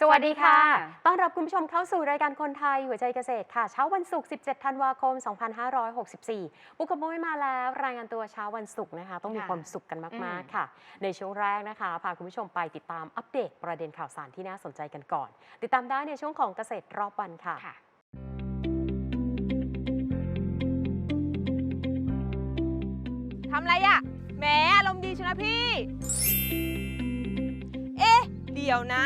สวัสดีค่ะ ต้อนรับคุณผู้ชมเข้าสู่รายการคนไทย หัวใจเกษตรค่ะ เช้าวันศุกร์ 17 ธันวาคม 2564 ปุกกบมุ้ยมาแล้วรายงานตัวเช้าวันศุกร์นะคะ ต้องมีค่ะความสุขกันมากอืมๆค่ะ ในช่วงแรกนะคะ พาคุณผู้ชมไปติดตามอัปเดตประเด็นข่าวสารที่น่าสนใจกันก่อน ติดตามได้ในช่วงของเกษตรรอบวันค่ะค่ะทำไรอะแหมอารมณ์ดีชนะพี่ เอ๊ะ เดี๋ยวนะ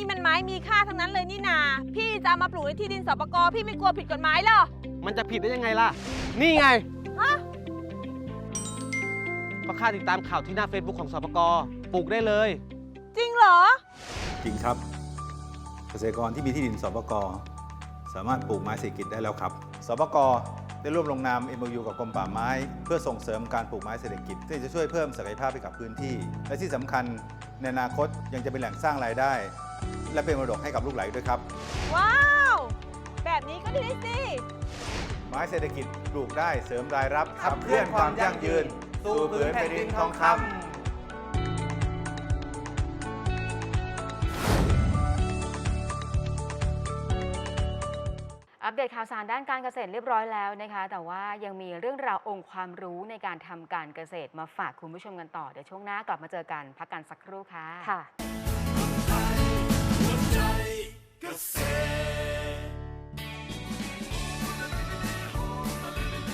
นี่มันไม้มีค่าทั้งนั้นเลยนี่นา พี่จะเอามาปลูกในที่ดินสปกพี่ไม่กลัวผิดกฎหมายเหรอ มันจะผิดได้ยังไงล่ะ นี่ไงฮะ ก็ค่าติดตามข่าวที่หน้า Facebook ของสปกปลูกได้เลย จริงเหรอ จริงครับ เกษตรกรที่มีที่ดินสปกสามารถปลูกไม้เศรษฐกิจได้แล้วครับสปกได้ร่วมลงนาม MOU กับกรมป่าไม้ เพื่อส่งเสริมการปลูกไม้เศรษฐกิจที่จะช่วยเพิ่มศักยภาพให้กับพื้นที่ และที่สำคัญในอนาคตยังจะเป็นแหล่งสร้างรายได้ และเป็นมรดกให้กับลูกหลานด้วยครับ ว้าว แบบนี้ก็ดีสิ ไม้เศรษฐกิจปลูกได้เสริมรายรับขับเคลื่อนความยั่งยืน สู่ผืนแผ่นดินทองคำอัปเดตข่าวสารด้านการเกษตรเรียบร้อยแล้วนะคะ แต่ว่ายังมีเรื่องราวองค์ความรู้ในการทำการเกษตรมาฝากคุณผู้ชมกันต่อ เดี๋ยวช่วงหน้ากลับมาเจอกันพักกันสักครู่ค่ะค่ะ เกษ